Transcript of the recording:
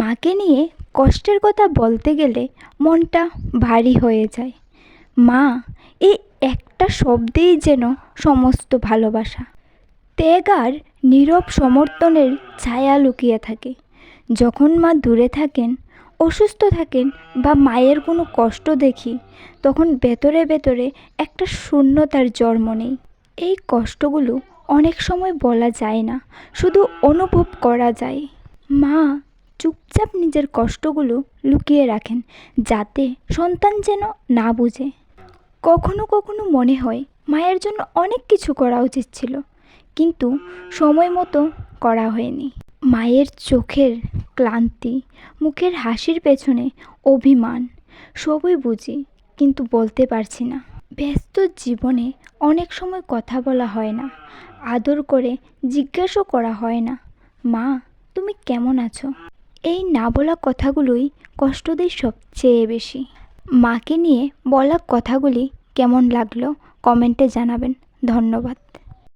মাকে নিয়ে কষ্টের কথা বলতে গেলে মনটা ভারী হয়ে যায়। মা এই একটা শব্দেই যেন সমস্ত ভালোবাসা। ত্যাগ আর নীরব সমর্থনের ছায়া লুকিয়ে থাকে। যখন মা দূরে থাকেন, অসুস্থ থাকেন বা মায়ের কোনো কষ্ট দেখি, তখন ভেতরে ভেতরে একটা শূন্যতার জন্ম নেই। এই কষ্টগুলো অনেক সময় বলা যায় না, শুধু অনুভব করা যায়। মা চুপচাপ নিজের কষ্টগুলো লুকিয়ে রাখেন যাতে সন্তান যেন না বুঝে। কখনো কখনো মনে হয় মায়ের জন্য অনেক কিছু করা উচিত ছিল, কিন্তু সময় মতো করা হয়নি। মায়ের চোখের ক্লান্তি, মুখের হাসির পেছনে অভিমান, সবই বুঝি, কিন্তু বলতে পারছি না। ব্যস্ত জীবনে অনেক সময় কথা বলা হয় না, আদর করে জিজ্ঞাসাও করা হয় না, মা, তুমি কেমন আছো? এই না বলা কথাগুলোই কষ্ট দেয় সবচেয়ে বেশি। মাকে নিয়ে বলা কথাগুলি কেমন লাগল কমেন্টে জানাবেন। ধন্যবাদ।